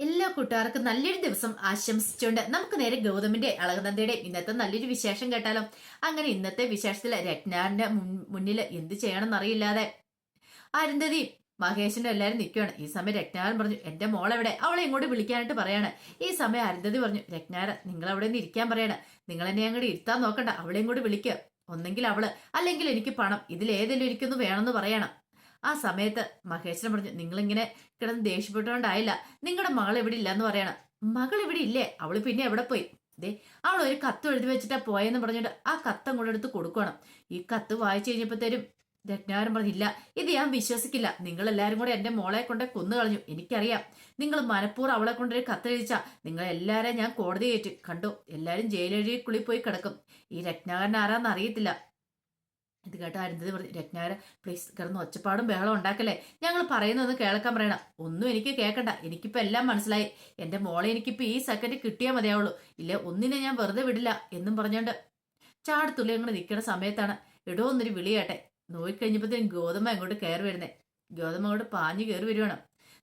എല്ലാ കൂട്ടുകാർക്കും നല്ലൊരു ദിവസം ആശംസിച്ചുകൊണ്ട് നമുക്ക് നേരെ ഗൗതമിന്റെ അളകനന്ദയുടെ ഇന്നത്തെ നല്ലൊരു വിശേഷം കേട്ടാലോ? അങ്ങനെ ഇന്നത്തെ വിശേഷത്തിൽ രത്നാറിന്റെ മുന്നിൽ എന്ത് ചെയ്യണമെന്ന് അറിയില്ലാതെ അരുന്ധതി മഹേഷിനും എല്ലാവരും നിൽക്കുകയാണ് ഈ സമയം രത്നാരൻ പറഞ്ഞു എന്റെ മോളെവിടെ? അവളെ ഇങ്ങോട്ട് വിളിക്കാനായിട്ട് പറയാണ്. ഈ സമയം അരുന്ധതി പറഞ്ഞു രത്നാര നിങ്ങൾ അവിടെ നിന്ന് ഇരിക്കാൻ പറയാണ്. നിങ്ങൾ എന്നെ അങ്ങോട്ട് ഇരുത്താൻ നോക്കണ്ട. അവളെ ഇങ്ങോട്ട് വിളിക്കുക ഒന്നെങ്കിൽ അവൾ അല്ലെങ്കിൽ എനിക്ക് പണം. ഇതിലേതെങ്കിലും എനിക്കൊന്ന് വേണമെന്ന് പറയണം. ആ സമയത്ത് മഹേശ്വരൻ പറഞ്ഞു നിങ്ങളിങ്ങനെ കിടന്ന് ദേഷ്യപ്പെട്ടുകൊണ്ടായില്ല നിങ്ങളുടെ മകൾ എവിടെ ഇല്ല എന്ന് പറയണം. മകൾ ഇവിടെ ഇല്ലേ? അവൾ പിന്നെ എവിടെ പോയി? ദേ അവൾ ഒരു കത്ത് എഴുതി വെച്ചിട്ടാ പോയെന്ന് പറഞ്ഞിട്ട് ആ കത്ത് അങ്ങോട്ട് എടുത്ത് കൊടുക്കണം ഈ കത്ത് വായിച്ചു കഴിഞ്ഞപ്പോഴത്തേരും രത്നാകരൻ പറഞ്ഞില്ല ഇത് ഞാൻ വിശ്വസിക്കില്ല. നിങ്ങൾ എല്ലാവരും കൂടെ എന്റെ മോളെ കൊണ്ട് കൊന്നു കളഞ്ഞു. എനിക്കറിയാം. നിങ്ങൾ മനഃപൂർവം അവളെ കൊണ്ടൊരു കത്തെഴുതിച്ച നിങ്ങൾ എല്ലാവരെയും ഞാൻ കോടതി കയറ്റി. കണ്ടു? എല്ലാവരും കുളി പോയി കിടക്കും. ഈ രത്നാകരൻ ആരാന്ന് അറിയത്തില്ല. ഇത് കേട്ടോ അരുന്ധതി പറഞ്ഞു രജ്ഞാര പ്ലീസ് കിടന്ന് ഒച്ചപ്പാടും ബഹളം ഉണ്ടാക്കല്ലേ? ഞങ്ങൾ പറയുന്നതൊന്ന് കേൾക്കാൻ പറയണം. ഒന്നും എനിക്ക് കേൾക്കണ്ട. എനിക്കിപ്പോൾ എല്ലാം മനസ്സിലായി. എന്റെ മോളെ എനിക്കിപ്പോൾ ഈ സെക്കൻഡ് കിട്ടിയാൽ മതിയാവുള്ളൂ. ഇല്ല ഒന്നിനെ ഞാൻ വെറുതെ വിടില്ല എന്നും പറഞ്ഞോണ്ട് ചാടത്തുള്ളി അങ്ങനെ നിൽക്കുന്ന സമയത്താണ്. ഇടോ ഒന്നൊരു വിളിയാട്ടെ നോയിക്കഴിഞ്ഞപ്പോഴത്തേനും ഗോതമ്പ അങ്ങോട്ട് കയറി വരുന്നേ. ഗോതമ്പ അങ്ങോട്ട് പാഞ്ഞു കയറി വരുവാണ്.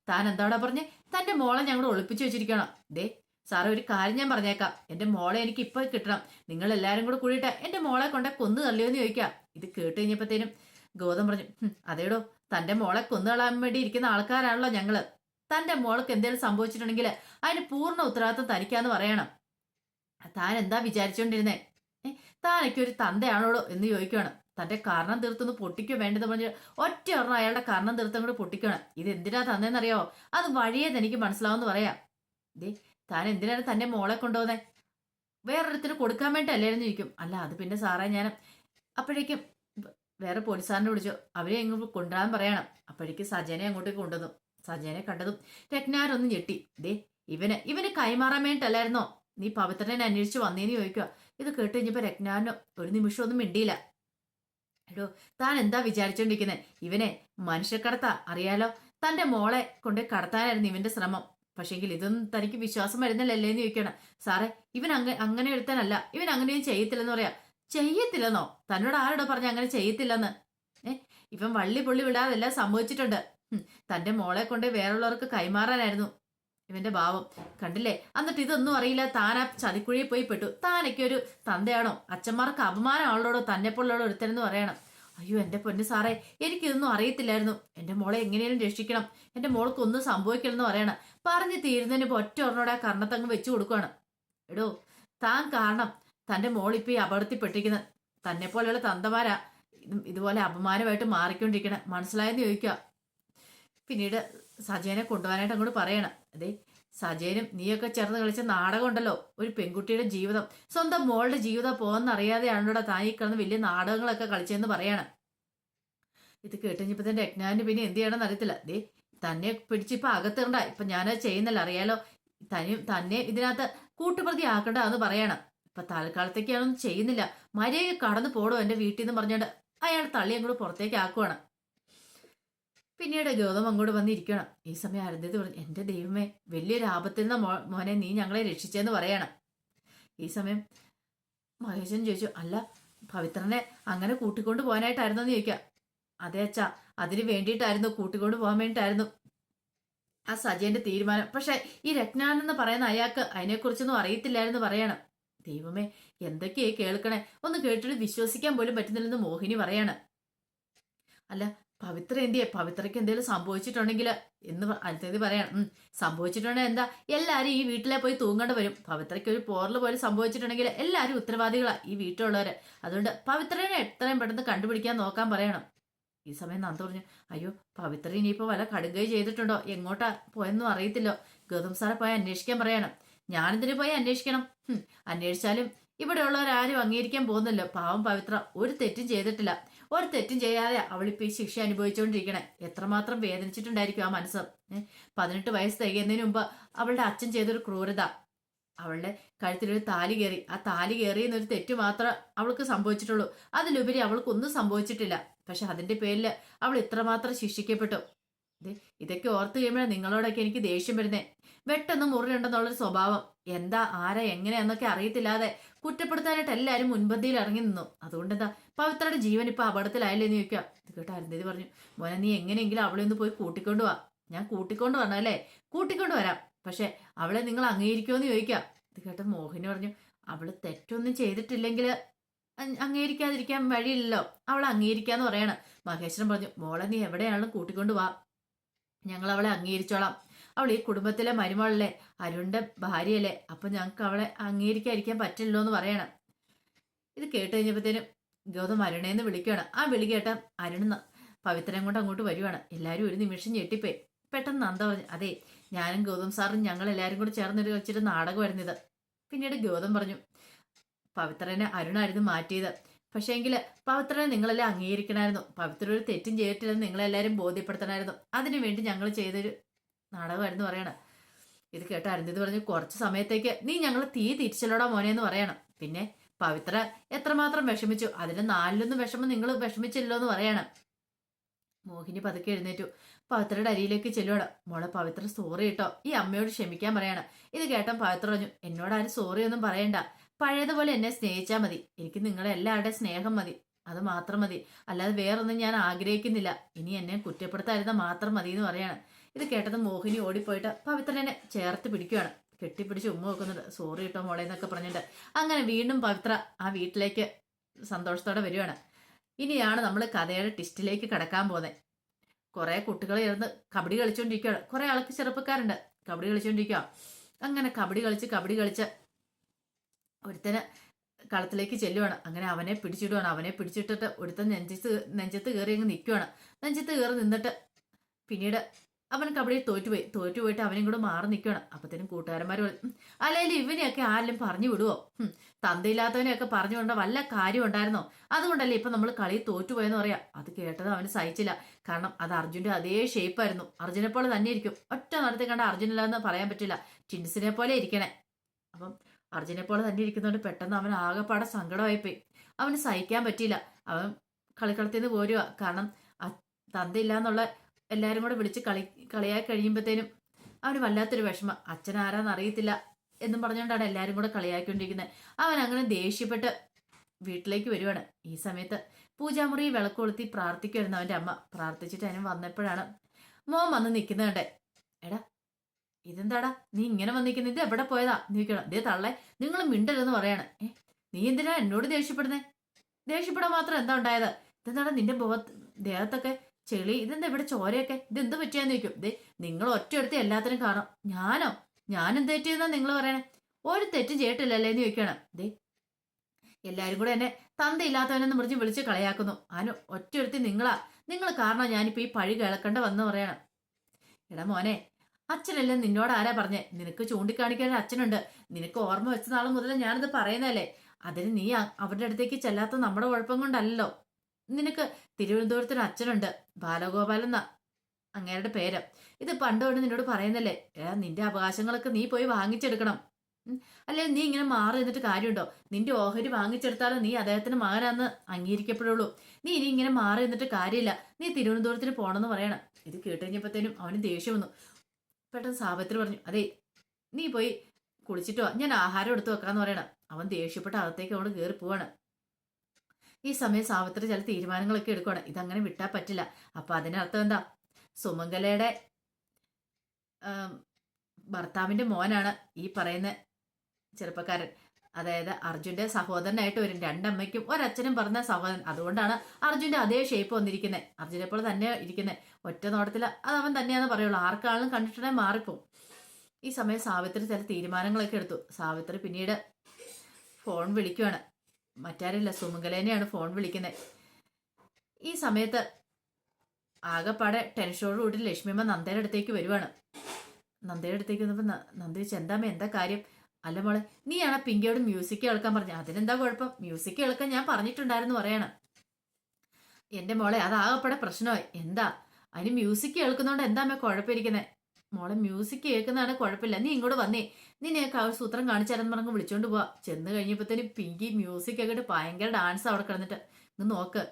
താൻ എന്താടാ പറഞ്ഞേ? തന്റെ മോളെ ഞങ്ങൾ ഒളിപ്പിച്ചു വെച്ചിരിക്കണം? ദേ സാറേ ഒരു കാര്യം ഞാൻ പറഞ്ഞേക്കാം. എന്റെ മോളെ എനിക്ക് ഇപ്പോൾ കിട്ടണം. നിങ്ങൾ എല്ലാവരും കൂടെ കൂടിയിട്ട് എന്റെ മോളെ കൊണ്ട കൊന്നു തള്ളിയോ എന്ന് ചോദിക്കാം. ഇത് കേട്ട് കഴിഞ്ഞപ്പോഴത്തേനും ഗൗതം പറഞ്ഞു അതേടോ തന്റെ മോളെ കൊന്നുകളാൻ വേണ്ടി ഇരിക്കുന്ന ആൾക്കാരാണല്ലോ ഞങ്ങൾ. തന്റെ മോൾക്ക് എന്തെങ്കിലും സംഭവിച്ചിട്ടുണ്ടെങ്കിൽ അതിന് പൂർണ ഉത്തരവാദിത്വം തനിക്കാന്ന് പറയണം. താൻ എന്താ വിചാരിച്ചോണ്ടിരുന്നേ? താനൊക്കെ ഒരു തന്തയാണോളൂ എന്ന് ചോദിക്കുകയാണ് തന്റെ കാരണം തീർത്തൊന്ന് പൊട്ടിക്കോ വേണ്ടത് പറഞ്ഞ് ഒറ്റ ഒരെണ്ണം അയാളുടെ കാരണം തീർത്തും കൂടെ പൊട്ടിക്കണം ഇത് എന്തിനാ തന്നെന്നറിയോ അത് വഴിയെ തനിക്ക് മനസ്സിലാവുമെന്ന് പറയാം. ദേ താൻ എന്തിനാണ് തന്റെ മോളെ കൊണ്ടുപോകുന്നേ? വേറൊരുത്തിന് കൊടുക്കാൻ വേണ്ടി അല്ലായിരുന്നു ചോദിക്കും. അല്ല അത് പിന്നെ സാറേ ഞാൻ അപ്പോഴേക്കും വേറെ പോലീസുകാരനെ വിളിച്ചു. അവരെ എങ്ങോട്ട് കൊണ്ടുവരാൻ പറയണം. അപ്പോഴേക്കും സജനെ അങ്ങോട്ടേക്ക് കൊണ്ടുവന്നു. സജനെ കണ്ടതും രജ്ഞാരൊന്നും ഞെട്ടി. ദേ ഇവന് ഇവന് കൈമാറാൻ വേണ്ടിട്ടല്ലായിരുന്നോ? നീ പവിത്രനെ അന്വേഷിച്ച് വന്നേന്ന് ചോദിക്കുക ഇത് കേട്ട് കഴിഞ്ഞപ്പോ രത്നാരന് ഒരു നിമിഷം ഒന്നും മിണ്ടിയില്ല. എടോ താൻ എന്താ വിചാരിച്ചോണ്ടിരിക്കുന്നത് ഇവനെ മനുഷ്യക്കടത്താ അറിയാലോ? തന്റെ മോളെ കൊണ്ട് കടത്താനായിരുന്നു ഇവന്റെ ശ്രമം. പക്ഷെങ്കിൽ ഇതൊന്നും തനിക്ക് വിശ്വാസം വരുന്നില്ലല്ലേ എന്ന് ചോദിക്കണം സാറേ ഇവൻ അങ്ങ അങ്ങനെ എടുത്താനല്ല ഇവൻ അങ്ങനെയും ചെയ്യത്തില്ലെന്ന് പറയാ. ചെയ്യത്തില്ലെന്നോ? തന്നോട് ആരോടോ പറഞ്ഞ അങ്ങനെ ചെയ്യത്തില്ലെന്ന്. ഏ ഇവൻ വള്ളി പുള്ളി വിടാതെല്ലാം സംഭവിച്ചിട്ടുണ്ട്. തന്റെ മോളെ കൊണ്ട് വേറുള്ളവർക്ക് കൈമാറാനായിരുന്നു. ഇവന്റെ ഭാവം കണ്ടില്ലേ? എന്നിട്ട് ഇതൊന്നും അറിയില്ല. താൻ ആ ചതിക്കുഴിയിൽ പോയി പെട്ടു. താനൊക്കെ ഒരു തന്തയാണോ? അച്ഛന്മാർക്ക് അപമാനമാണല്ലോടോ തന്നെ പോലുള്ളോ ഒരുത്തനെന്ന് പറയണം. അയ്യോ എന്റെ പൊന്നു സാറേ എനിക്കിതൊന്നും അറിയത്തില്ലായിരുന്നു. എന്റെ മോളെ എങ്ങനെയും രക്ഷിക്കണം. എന്റെ മോൾക്ക് ഒന്നും സംഭവിക്കണമെന്ന് പറയണം. പറഞ്ഞു തീരുന്നതിന് ഒറ്റ ഒരെണ്ണോടെ ആ കർണത്തങ്ങ് വെച്ചു കൊടുക്കുകയാണ് എടോ താൻ കാരണം തന്റെ മോൾ ഇപ്പൊ ഈ അപകടത്തിൽപ്പെട്ടിരിക്കുന്ന. തന്നെ പോലെയുള്ള തന്തമാരാ. ഇതും ഇതുപോലെ അപമാനമായിട്ട് മാറിക്കൊണ്ടിരിക്കണ. മനസ്സിലായെന്ന് ചോദിക്കുക. പിന്നീട് സജയനെ കൊണ്ടുപോകാനായിട്ട് അങ്ങോട്ട് പറയണം. അതെ സജയനും നീയൊക്കെ ചേർന്ന് കളിച്ച നാടകമുണ്ടല്ലോ. ഒരു പെൺകുട്ടിയുടെ ജീവിതം. സ്വന്തം മോളുടെ ജീവിതം പോകുന്നറിയാതെയാണോടാ താൻ ഈ കിടന്ന് വലിയ നാടകങ്ങളൊക്കെ കളിച്ചതെന്ന് പറയണം. ഇത് കേട്ടുകഴിഞ്ഞപ്പോ തന്നെ രജ്ഞാന് പിന്നെ എന്ത് ചെയ്യണമെന്ന് അറിയത്തില്ല. ദേ തന്നെ പിടിച്ച് പിടിച്ചിപ്പോ അകത്തിടണ്ട. ഇപ്പൊ ഞാനത് ചെയ്യുന്നില്ല അറിയാലോ. തനി തന്നെ ഇതിനകത്ത് കൂട്ടുപ്രതി ആക്കണ്ട എന്ന് പറയണം. ഇപ്പൊ തൽക്കാലത്തേക്കാണൊന്നും ചെയ്യുന്നില്ല. മര്യാദ കടന്നു പോടോ എന്റെ വീട്ടിൽ നിന്ന് പറഞ്ഞുകൊണ്ട് അയാൾ തള്ളി അങ്ങോട്ട് പുറത്തേക്ക് ആക്കുവാണ് പിന്നീട് ഗൗതം അങ്ങോട്ട് വന്നിരിക്കണം. ഈ സമയം അരുന്ധതി പറഞ്ഞു എന്റെ ദൈവമേ വലിയൊരു ആപത്തിൽ നിന്ന മോനെ നീ ഞങ്ങളെ രക്ഷിച്ചെന്ന് പറയണം. ഈ സമയം മഹേശൻ ചോദിച്ചു അല്ല പവിത്രനെ അങ്ങനെ കൂട്ടിക്കൊണ്ട് പോകാനായിട്ടായിരുന്നു എന്ന് ചോദിക്കാം. അതെ അച്ഛാ അതിന് വേണ്ടിയിട്ടായിരുന്നു കൂട്ടിക്കൊണ്ട് പോകാൻ വേണ്ടിയിട്ടായിരുന്നു. ആ സജയന്റെ തീരുമാനം. പക്ഷെ ഈ രത്നാനെന്ന് പറയുന്ന അയാൾക്ക് അതിനെക്കുറിച്ചൊന്നും അറിയത്തില്ലായിരുന്നു പറയണം. ദൈവമേ എന്തൊക്കെയായി കേൾക്കണേ? ഒന്ന് കേട്ടിട്ട് വിശ്വസിക്കാൻ പോലും പറ്റുന്നില്ലെന്ന് മോഹിനി പറയാണ്. അല്ല പവിത്ര എന്തിയെ? പവിത്രയ്ക്ക് എന്തെങ്കിലും സംഭവിച്ചിട്ടുണ്ടെങ്കിൽ എന്ന് അടുത്തത് പറയണം. സംഭവിച്ചിട്ടുണ്ടെങ്കിൽ എന്താ? എല്ലാരും ഈ വീട്ടിലെ പോയി തൂങ്ങേണ്ടി വരും. പവിത്രയ്ക്ക് ഒരു പോറൽ പോലെ സംഭവിച്ചിട്ടുണ്ടെങ്കിൽ എല്ലാരും ഉത്തരവാദികളാ ഈ വീട്ടിലുള്ളവര്. അതുകൊണ്ട് പവിത്രനെ എത്രയും പെട്ടെന്ന് കണ്ടുപിടിക്കാൻ നോക്കാൻ പറയണം. ഈ സമയം നന്ദ പറഞ്ഞു അയ്യോ പവിത്ര ഇനിയിപ്പോ വല കടുകൈ ചെയ്തിട്ടുണ്ടോ? എങ്ങോട്ടാ പോയെന്നും അറിയത്തില്ലോ. ഗൗതം സാറെ പോയി അന്വേഷിക്കാൻ പറയണം. ഞാനെന്തിനു പോയി അന്വേഷിക്കണം? അന്വേഷിച്ചാലും ഇവിടെയുള്ളവരാരും അംഗീകരിക്കാൻ പോകുന്നല്ലോ പാവം പവിത്ര ഒരു തെറ്റും ചെയ്തിട്ടില്ല. ഒരു തെറ്റും ചെയ്യാതെ അവളിപ്പോ ഈ ശിക്ഷ അനുഭവിച്ചുകൊണ്ടിരിക്കണേ എത്രമാത്രം വേദനിച്ചിട്ടുണ്ടായിരിക്കും ആ മനസ്സ്. പതിനെട്ട് വയസ്സ് തികയുന്നതിന് മുമ്പ് അവളുടെ അച്ഛൻ ചെയ്തൊരു ക്രൂരത. അവളുടെ കഴുത്തിലൊരു താലി കയറി. ആ താലി കയറി എന്നൊരു തെറ്റ് മാത്രം അവൾക്ക് സംഭവിച്ചിട്ടുള്ളൂ. അതിലുപരി അവൾക്കൊന്നും സംഭവിച്ചിട്ടില്ല. പക്ഷെ അതിന്റെ പേരിൽ അവൾ ഇത്രമാത്രം ശിക്ഷിക്കപ്പെട്ടു. ഇതൊക്കെ ഓർത്ത് കഴിയുമ്പോഴാണ് നിങ്ങളോടൊക്കെ എനിക്ക് ദേഷ്യം വരുന്നേ. വെട്ടൊന്നും മുറിയുണ്ടെന്നുള്ളൊരു സ്വഭാവം. എന്താ ആരാ എങ്ങനെയെന്നൊക്കെ അറിയത്തില്ലാതെ കുറ്റപ്പെടുത്താനായിട്ട് എല്ലാവരും മുൻപന്തിയിൽ ഇറങ്ങി നിന്നു. അതുകൊണ്ട് എന്താ പവിത്രയുടെ ജീവൻ ഇപ്പൊ അപകടത്തിലായില്ലേ എന്ന് ചോദിക്കുക. ഇത് കേട്ടോ അരുന്ധതി പറഞ്ഞു മോനെ നീ എങ്ങനെയെങ്കിലും അവളെ ഒന്ന് പോയി കൂട്ടിക്കൊണ്ടു വാ. ഞാൻ കൂട്ടിക്കൊണ്ട് വന്നല്ലേ കൂട്ടിക്കൊണ്ട് വരാം. പക്ഷെ അവളെ നിങ്ങൾ അംഗീകരിക്കുമെന്ന് ചോദിക്കാം ഇത് കേട്ട മോഹിനി പറഞ്ഞു അവൾ തെറ്റൊന്നും ചെയ്തിട്ടില്ലെങ്കിൽ അംഗീകരിക്കാതിരിക്കാൻ വഴിയില്ലല്ലോ. അവളെ അംഗീകരിക്കാന്ന് പറയണം. മഹേശ്വരൻ പറഞ്ഞു മോളെ നീ എവിടെയാണെങ്കിലും കൂട്ടിക്കൊണ്ട് വാ. ഞങ്ങൾ അവളെ അംഗീകരിച്ചോളാം. അവൾ ഈ കുടുംബത്തിലെ മരുമകളല്ലേ അരുണിന്റെ ഭാര്യയല്ലേ? അപ്പൊ ഞങ്ങൾക്ക് അവളെ അംഗീകരിക്കാതിരിക്കാൻ പറ്റില്ലല്ലോ എന്ന് പറയണം. ഇത് കേട്ട് കഴിഞ്ഞപ്പോഴത്തേനും ഗൗതം അരുണേന്ന് വിളിക്കുകയാണ്. ആ വിളി കേട്ട അരുൺ പവിത്രം കൊണ്ട് അങ്ങോട്ട് വരുവാണ്. എല്ലാവരും ഒരു നിമിഷം ഞെട്ടിപ്പോയി. പെട്ടെന്ന് നന്ദ പറഞ്ഞു അതെ ഞാനും ഗൗതം സാറും ഞങ്ങൾ എല്ലാവരും കൂടി ചേർന്നൊരു വെച്ചിട്ട് നാടകമായിരുന്നു ഇത് പിന്നീട് ഗൗതം പറഞ്ഞു പവിത്രനെ അരുണായിരുന്നു മാറ്റിയത്. പക്ഷേ എങ്കിൽ പവിത്രനെ നിങ്ങളെല്ലാം അംഗീകരിക്കണമായിരുന്നു പവിത്ര ഒരു തെറ്റും ചെയ്തിട്ടില്ലെന്ന് നിങ്ങളെല്ലാവരും ബോധ്യപ്പെടുത്തണമായിരുന്നു അതിനുവേണ്ടി ഞങ്ങൾ ചെയ്തൊരു നാടകമായിരുന്നു പറയണം. ഇത് കേട്ട അരുന്ധതി പറഞ്ഞു കുറച്ച് സമയത്തേക്ക് നീ ഞങ്ങൾ തീ തിരിച്ചല്ലോടാ മോനെ എന്ന് പറയണം. പിന്നെ പവിത്ര എത്രമാത്രം വിഷമിച്ചു. അതിന്റെ നാലിലൊന്നും വിഷമം നിങ്ങൾ വിഷമിച്ചില്ലോ എന്ന് പറയണം. മോഹിനി പതുക്കെ എഴുന്നേറ്റു. പവിത്രയുടെ അരിയിലേക്ക് ചെല്ലുവാണ്. മോളെ പവിത്ര സോറി കേട്ടോ ഈ അമ്മയോട് ക്ഷമിക്കാൻ പറയണം. ഇത് കേട്ടൻ പവിത്ര പറഞ്ഞു എന്നോട് ആരും സോറി ഒന്നും പറയണ്ട. പഴയതുപോലെ എന്നെ സ്നേഹിച്ചാൽ മതി. എനിക്ക് നിങ്ങളെ സ്നേഹം മതി. അത് മാത്രം മതി. അല്ലാതെ വേറൊന്നും ഞാൻ ആഗ്രഹിക്കുന്നില്ല. ഇനി എന്നെ കുറ്റപ്പെടുത്താതിരുന്ന മാത്രം മതി എന്ന് പറയാണ്. ഇത് കേട്ടത് മോഹിനി ഓടിപ്പോയിട്ട് പവിത്രനെ ചേർത്ത് പിടിക്കുകയാണ് കെട്ടിപ്പിടിച്ച് ഉമ്മ വെക്കുന്നുണ്ട് സോറി കേട്ടോ മോളെ എന്നൊക്കെ പറഞ്ഞിട്ട് അങ്ങനെ വീണ്ടും പവിത്ര ആ വീട്ടിലേക്ക് സന്തോഷത്തോടെ വരികയാണ് ഇനിയാണ് നമ്മൾ കഥയുടെ ടിസ്റ്റിലേക്ക് കടക്കാൻ പോകുന്നത് കുറേ കുട്ടികൾ ഇരുന്ന് കബഡി കളിച്ചുകൊണ്ടിരിക്കുകയാണ് കുറേ ആൾക്ക് ചെറുപ്പക്കാരുണ്ട്. കബഡി കളിച്ചുകൊണ്ടിരിക്കുക അങ്ങനെ കബഡി കളിച്ച് കബഡി കളിച്ച് ഒരുത്തന് കളത്തിലേക്ക് ചെല്ലുവാണ്. അങ്ങനെ അവനെ പിടിച്ചിടുവാണ്. അവനെ പിടിച്ചിട്ടിട്ട് ഒരുത്തൻ നെഞ്ചത്ത് നെഞ്ചത്ത് കയറി അങ്ങ് നിൽക്കുവാണ് നെഞ്ചത്ത് കയറി നിന്നിട്ട് പിന്നീട് അവൻ കബഡിയിൽ തോറ്റുപോയി തോറ്റുപോയിട്ട് അവനും കൂടെ മാറി നിൽക്കണം അപ്പത്തേനും കൂട്ടുകാരന്മാർ അല്ലെങ്കിൽ ഇവനെയൊക്കെ ആരെങ്കിലും പറഞ്ഞു വിടുവോ? തന്തയില്ലാത്തവനെയൊക്കെ പറഞ്ഞു വിടേണ്ട വല്ല കാര്യം ഉണ്ടായിരുന്നോ? അതുകൊണ്ടല്ലേ ഇപ്പൊ നമ്മൾ കളി തോറ്റുപോയെന്ന് പറയാം. അത് കേട്ടത് അവന് സഹിച്ചില്ല. കാരണം അത് അർജുന്റെ അതേ ഷേപ്പായിരുന്നു അർജുനെ പോലെ തന്നെ ഇരിക്കും ഒറ്റ നടത്തി കണ്ട അർജുനില്ല എന്ന് പറയാൻ പറ്റില്ല. ടിൻസിനെ പോലെ ഇരിക്കണേ. അപ്പം അർജുനെ പോലെ തന്നെ ഇരിക്കുന്നതുകൊണ്ട് പെട്ടെന്ന് അവൻ ആകെപ്പാടെ സങ്കടമായിപ്പോയി. അവന് സഹിക്കാൻ പറ്റിയില്ല. അവൻ കളിക്കളത്തിൽ നിന്ന് പോരുക കാരണം തന്തയില്ല എന്നുള്ള എല്ലാവരും കൂടെ വിളിച്ച് കളി കളിയായി കഴിയുമ്പോഴത്തേനും അവന് വല്ലാത്തൊരു വിഷമം. അച്ഛൻ ആരാന്ന് അറിയത്തില്ല എന്നും പറഞ്ഞുകൊണ്ടാണ് എല്ലാവരും കൂടെ കളിയാക്കിക്കൊണ്ടിരിക്കുന്നത് അവൻ അങ്ങനെ ദേഷ്യപ്പെട്ട് വീട്ടിലേക്ക് വരുവാണ്. ഈ സമയത്ത് പൂജാമുറി വിളക്ക് കൊളുത്തി പ്രാർത്ഥിക്കുമായിരുന്നു അവന്റെ അമ്മ. പ്രാർത്ഥിച്ചിട്ട് അതിന് വന്നപ്പോഴാണ് മോൻ വന്ന് നിൽക്കുന്നത് കണ്ടേ. എടാ ഇതെന്താടാ? നീ ഇങ്ങനെ വന്നിരിക്കുന്നത് ഇത് എവിടെ പോയതാ? നീക്കണം? ദേ തള്ളേ നിങ്ങൾ മിണ്ടല്ലെന്ന് പറയാണ്. ഏ നീ എന്തിനാ എന്നോട് ദേഷ്യപ്പെടുന്നേ? ദേഷ്യപ്പെടാൻ മാത്രം എന്താ ഉണ്ടായത്? ഇതെന്താടാ നിന്റെ ബോധ ദേഹത്തൊക്കെ ചെളി ഇതെന്താ ഇവിടെ ചോരയൊക്കെ? ഇതെന്ത് പറ്റിയാന്ന് ചോദിക്കും. ദേ നിങ്ങൾ ഒറ്റയെടുത്ത് എല്ലാത്തിനും കാണാം. ഞാനോ? എന്ത് തെറ്റിയെന്നാ നിങ്ങൾ പറയണേ? ഒരു തെറ്റും ചെയ്തിട്ടില്ലല്ലേ? എന്ന് ചോദിക്കണം ദേ എല്ലാരും കൂടെ എന്നെ തന്തയില്ലാത്തവനെന്ന് മുറിഞ്ഞ് വിളിച്ച് കളയാക്കുന്നു. അതിന് ഒറ്റയെടുത്ത് നിങ്ങളാ. നിങ്ങൾ കാരണം ഞാനിപ്പോ ഈ പഴി കിളക്കണ്ട വന്ന് പറയണം. എടാ മോനെ അച്ഛനല്ലേ നിന്നോട് ആരാ പറഞ്ഞേ? നിനക്ക് ചൂണ്ടിക്കാണിക്കാൻ അച്ഛനുണ്ട്. നിനക്ക് ഓർമ്മ വെച്ച നാൾ മുതൽ ഞാനിത് പറയുന്നതല്ലേ? അതിന് നീ അവരുടെ അടുത്തേക്ക് ചെല്ലാത്ത നമ്മുടെ കുഴപ്പം കൊണ്ടല്ലോ നിനക്ക് തിരുവനന്തപുരത്തിന് അച്ഛനുണ്ട്. ബാലഗോപാലൻ എന്നാ അങ്ങേരുടെ പേര്. ഇത് പണ്ട് കൊണ്ട് നിന്നോട് പറയുന്നല്ലേ ഏ നിന്റെ അവകാശങ്ങളൊക്കെ നീ പോയി വാങ്ങിച്ചെടുക്കണം. അല്ലെ നീ ഇങ്ങനെ മാറി നിന്നിട്ട് കാര്യമുണ്ടോ? നിന്റെ ഓഹരി വാങ്ങിച്ചെടുത്താലും നീ അദ്ദേഹത്തിന് മകനാന്ന് അംഗീകരിക്കപ്പെടുള്ളൂ. നീ ഇനി ഇങ്ങനെ മാറി നിന്നിട്ട് കാര്യമില്ല. നീ തിരുവനന്തപുരത്തിന് പോണെന്ന് പറയണം. ഇത് കേട്ട് കഴിഞ്ഞപ്പോഴത്തേനും അവന് ദേഷ്യം വന്നു. പെട്ടെന്ന് സാപത്തിൽ പറഞ്ഞു അതെ നീ പോയി കുളിച്ചിട്ടോ ഞാൻ ആഹാരം എടുത്തു വെക്കാന്ന് പറയണം. അവൻ ദേഷ്യപ്പെട്ട് അകത്തേക്ക് അവൾ കയറി പോവാണ്. ഈ സമയം സാവിത്രി ചില തീരുമാനങ്ങളൊക്കെ എടുക്കണം ഇതങ്ങനെ വിട്ടാൽ പറ്റില്ല. അപ്പൊ അതിനർത്ഥം എന്താ? സുമംഗലയുടെ ഭർത്താവിന്റെ മോനാണ് ഈ പറയുന്ന ചെറുപ്പക്കാരൻ. അതായത് അർജുന്റെ സഹോദരനായിട്ട് വരും. രണ്ടമ്മയ്ക്കും ഒരച്ഛനും പറഞ്ഞ സഹോദരൻ. അതുകൊണ്ടാണ് അർജുന്റെ അതേ ഷേപ്പ് വന്നിരിക്കുന്നത്. അർജുനെ പോലെ തന്നെ ഇരിക്കുന്നത്. ഒറ്റ നോട്ടത്തിൽ അത് അവൻ തന്നെയാന്ന് പറയുള്ളൂ. ആർക്കാളും കണ്ടിട്ടുണ്ടെങ്കിൽ മാറിപ്പോവും. ഈ സമയം സാവിത്രി ചില തീരുമാനങ്ങളൊക്കെ എടുത്തു. സാവിത്രി പിന്നീട് ഫോൺ വിളിക്കുവാണ്. മറ്റാരില്ല സുമംഗലേനെയാണ് ഫോൺ വിളിക്കുന്നത് ഈ സമയത്ത് ആകെപ്പാടെ ടെൻഷനോട് കൂടി ലക്ഷ്മിയമ്മ നന്ദയുടെ അടുത്തേക്ക് വരുവാണ്. നന്ദയുടെ അടുത്തേക്ക് വന്നപ്പോൾ നന്ദി ചോദിച്ചു എന്താമ്മ എന്താ കാര്യം? അല്ല മോളെ നീയാണ് പിങ്കിയോട് മ്യൂസിക് കേൾക്കാൻ പറഞ്ഞത്. അതിനെന്താ കുഴപ്പം? മ്യൂസിക് കേൾക്കാൻ ഞാൻ പറഞ്ഞിട്ടുണ്ടായിരുന്നു പറയണം. എന്റെ മോളെ അതാകപ്പെടെ പ്രശ്നമായി. എന്താ? അതിന് മ്യൂസിക് കേൾക്കുന്നോണ്ട് എന്താ അമ്മ കുഴപ്പമിരിക്കുന്നത് മോളെ മ്യൂസിക് കേൾക്കുന്നതാണ് കുഴപ്പമില്ല. നീ ഇങ്ങോട്ട് വന്നേ. നിന്നെ ആ ഒരു സൂത്രം കാണിച്ചാരെന്ന് പറഞ്ഞ് വിളിച്ചോണ്ട് പോവാ. ചെന്ന് കഴിഞ്ഞപ്പോഴത്തേനും പിങ്കി മ്യൂസിക് ഒക്കെ ഇട്ട് ഭയങ്കര ഡാൻസ് അവിടെ കിടന്നിട്ട്. ഇന്ന് നോക്ക്.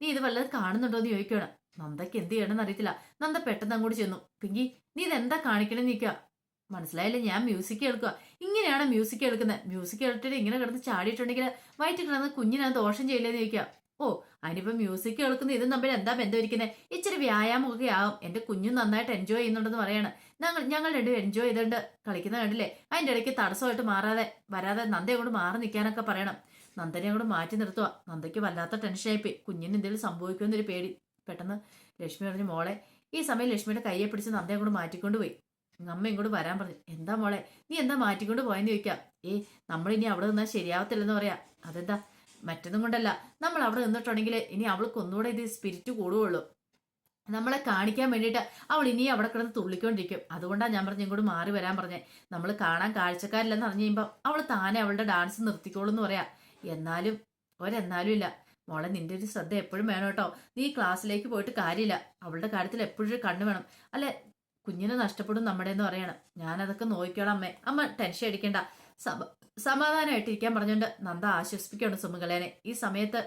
നീ ഇത് വല്ലതും കാണുന്നുണ്ടോ എന്ന് ചോദിക്കണം നന്ദക്ക് എന്ത് ചെയ്യണമെന്ന് അറിയത്തില്ല. നന്ദ പെട്ടെന്ന് അങ്ങോട്ട് ചെന്നു. പിങ്കി നീ ഇതെന്താ കാണിക്കണം നിൽക്കുക മനസ്സിലായില്ല? ഞാൻ മ്യൂസിക് കേൾക്കുക ഇങ്ങനെയാണ് മ്യൂസിക് കേൾക്കുന്നത് മ്യൂസിക് കേട്ടിട്ട് ഇങ്ങനെ കിടന്ന് ചാടിയിട്ടുണ്ടെങ്കിൽ വയറ്റിൽ കിടന്ന് കുഞ്ഞിനെ ദോഷം ചെയ്യില്ലെന്ന് ചോദിക്കുക ഓ അതിനിപ്പോ മ്യൂസിക് കേൾക്കുന്ന ഇതും തമ്മിൽ എന്താ ബന്ധം ഇരിക്കുന്നത് ഇച്ചിരി വ്യായാമമൊക്കെ ആവും. എന്റെ കുഞ്ഞും നന്നായിട്ട് എൻജോയ് ചെയ്യുന്നുണ്ടെന്ന് പറയാണ്. ഞങ്ങൾ ഞങ്ങൾ രണ്ടും എൻജോയ് ചെയ്തുകൊണ്ട് കളിക്കുന്ന കണ്ടില്ലേ? അതിന്റെ ഇടയ്ക്ക് തടസ്സമായിട്ട് മാറാതെ വരാതെ നന്ദയെ കൊണ്ട് മാറി നിൽക്കാനൊക്കെ പറയണം. നന്ദനെ കൂടെ മാറ്റി നിർത്തുക നന്ദയ്ക്ക് വല്ലാത്ത ടെൻഷനായിപ്പോയി കുഞ്ഞിന് എന്തെങ്കിലും സംഭവിക്കുമെന്നൊരു പേടി. പെട്ടെന്ന് ലക്ഷ്മി പറഞ്ഞു മോളെ ഈ സമയം ലക്ഷ്മിയുടെ കയ്യെ പിടിച്ച് നന്ദയെ കൂടെ മാറ്റിക്കൊണ്ട് പോയി. അമ്മ ഇങ്ങോട്ട് വരാൻ പറഞ്ഞു. എന്താ മോളെ നീ എന്താ മാറ്റിക്കൊണ്ട് പോയെന്ന് ചോദിക്കാം. ഏ നമ്മളിനി അവിടെ നിന്നാൽ ശരിയാവത്തില്ലെന്ന് പറയാം. അതെന്താ മറ്റൊന്നും കൊണ്ടല്ല. നമ്മൾ അവിടെ നിന്നിട്ടുണ്ടെങ്കിൽ ഇനി അവൾക്ക് ഒന്നുകൂടെ ഇത് സ്പിരിറ്റ് കൂടുകയുള്ളൂ. നമ്മളെ കാണിക്കാൻ വേണ്ടിയിട്ട് അവൾ ഇനി അവിടെ കിടന്ന് തുള്ളിക്കൊണ്ടിരിക്കും. അതുകൊണ്ടാണ് ഞാൻ പറഞ്ഞു ഇങ്ങോട്ട് മാറി വരാൻ പറഞ്ഞേ. നമ്മൾ കാണാൻ കാഴ്ചക്കാരില്ലെന്ന് അറിഞ്ഞു കഴിയുമ്പോൾ അവൾ താനെ അവളുടെ ഡാൻസ് നിർത്തിക്കോളൂ എന്ന് പറയാം. എന്നാലും ഒരെന്നാലും ഇല്ല. മോളെ നിന്റെ ഒരു ശ്രദ്ധ എപ്പോഴും വേണം കേട്ടോ. നീ ക്ലാസ്സിലേക്ക് പോയിട്ട് കാര്യമില്ല. അവളുടെ കാര്യത്തിൽ എപ്പോഴും കണ്ണ് വേണം. അല്ലെ കുഞ്ഞിനെ നഷ്ടപ്പെടും നമ്മുടെ എന്ന് പറയണം. ഞാനതൊക്കെ നോക്കിക്കോളാം അമ്മേ. അമ്മ ടെൻഷൻ അടിക്കേണ്ട. സമ സമാധാനമായിട്ട് ഇരിക്കാൻ പറഞ്ഞുകൊണ്ട് നന്ദ ആശ്വസിപ്പിക്കുകയാണ് സുമംഗലേനെ. ഈ സമയത്ത്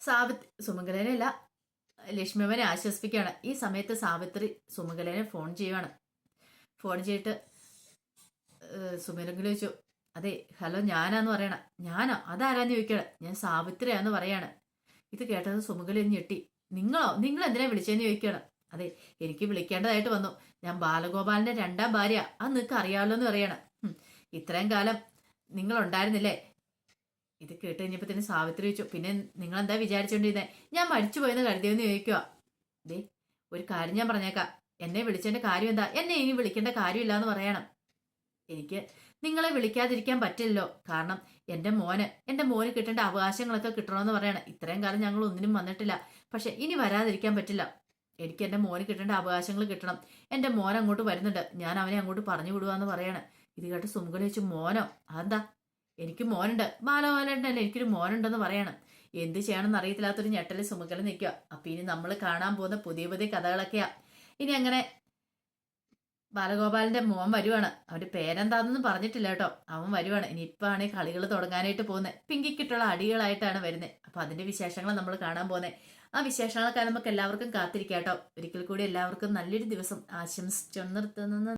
സാവിത്രി സുമംഗലേനെ അല്ല ലക്ഷ്മിമനെ ആശ്വസിപ്പിക്കുകയാണ് ഈ സമയത്ത് സാവിത്രി സുമംഗലേനെ ഫോൺ ചെയ്യുവാണ്. ഫോൺ ചെയ്തിട്ട് സുമേലെങ്കിലും ചോദിച്ചു അതെ ഹലോ ഞാനാന്ന് പറയണ ഞാനോ? അതാരാന്ന് ചോദിക്കണം. ഞാൻ സാവിത്രിയാന്ന് പറയാണ്. ഇത് കേട്ടത് സുമംഗലി ഞെട്ടി. നിങ്ങളോ? നിങ്ങൾ എന്തിനാ വിളിച്ചതെന്ന് ചോദിക്കണം? അതെ എനിക്ക് വിളിക്കേണ്ടതായിട്ട് വന്നു. ഞാൻ ബാലഗോപാലിന്റെ രണ്ടാം ഭാര്യ. അത് നിങ്ങൾക്ക് അറിയാമല്ലോ എന്ന് പറയണം. ഇത്രയും കാലം നിങ്ങൾ ഉണ്ടായിരുന്നില്ലേ ഇത് കേട്ട് കഴിഞ്ഞപ്പോൾ തന്നെ സാവിത്രി വെച്ചു പിന്നെ നിങ്ങൾ എന്താ വിചാരിച്ചോണ്ടിരുന്നേ? ഞാൻ മരിച്ചു പോയെന്ന് കരുതിയെന്ന് ചോദിക്കുക ദേ ഒരു കാര്യം ഞാൻ പറഞ്ഞേക്കാം. എന്നെ വിളിച്ചതിന്റെ കാര്യം എന്താ? എന്നെ ഇനി വിളിക്കേണ്ട കാര്യമില്ല എന്ന് പറയണം. എനിക്ക് നിങ്ങളെ വിളിക്കാതിരിക്കാൻ പറ്റില്ലല്ലോ. കാരണം എന്റെ മോന് എന്റെ മോന് കിട്ടേണ്ട അവകാശങ്ങളൊക്കെ കിട്ടണമെന്ന് പറയണം. ഇത്രയും കാലം ഞങ്ങൾ ഒന്നിനും വന്നിട്ടില്ല. പക്ഷെ ഇനി വരാതിരിക്കാൻ പറ്റില്ല. എനിക്ക് എന്റെ മോന് കിട്ടേണ്ട അവകാശങ്ങൾ കിട്ടണം. എന്റെ മോൻ അങ്ങോട്ട് വരുന്നുണ്ട്. ഞാൻ അവനെ അങ്ങോട്ട് പറഞ്ഞു വിടുവാന്ന് പറയണം. ഇത് കേട്ട് സുമുഖല ചോദിച്ചു മോനോ അതെന്താ? എനിക്ക് മോനുണ്ട്. ബാലഗോപാലന്റെ എനിക്കൊരു മോനുണ്ടെന്ന് പറയണം. എന്ത് ചെയ്യണമെന്ന് അറിയത്തില്ലാത്തൊരു ഞെട്ടൽ സുമുഖല നിൽക്കുക. അപ്പം ഇനി നമ്മൾ കാണാൻ പോകുന്ന പുതിയ പുതിയ കഥകളൊക്കെയാ. ഇനി അങ്ങനെ ബാലഗോപാലിന്റെ മോൻ വരുവാണ്. അവന്റെ പേരെന്താണെന്ന് പറഞ്ഞിട്ടില്ല കേട്ടോ. അവൻ വരുവാണ്. ഇനി ഇപ്പൊ ആണ് കളികൾ തുടങ്ങാനായിട്ട് പോകുന്നത് പിങ്കിക്കിട്ടുള്ള അടികളായിട്ടാണ് വരുന്നത് അപ്പൊ അതിന്റെ വിശേഷങ്ങൾ നമ്മൾ കാണാൻ പോകുന്നത് ആ വിശേഷങ്ങളൊക്കെ നമുക്ക് എല്ലാവർക്കും കാത്തിരിക്കാം കേട്ടോ. ഒരിക്കൽ കൂടി എല്ലാവർക്കും നല്ലൊരു ദിവസം. ആശംസിച്ചു നിർത്തുന്നു.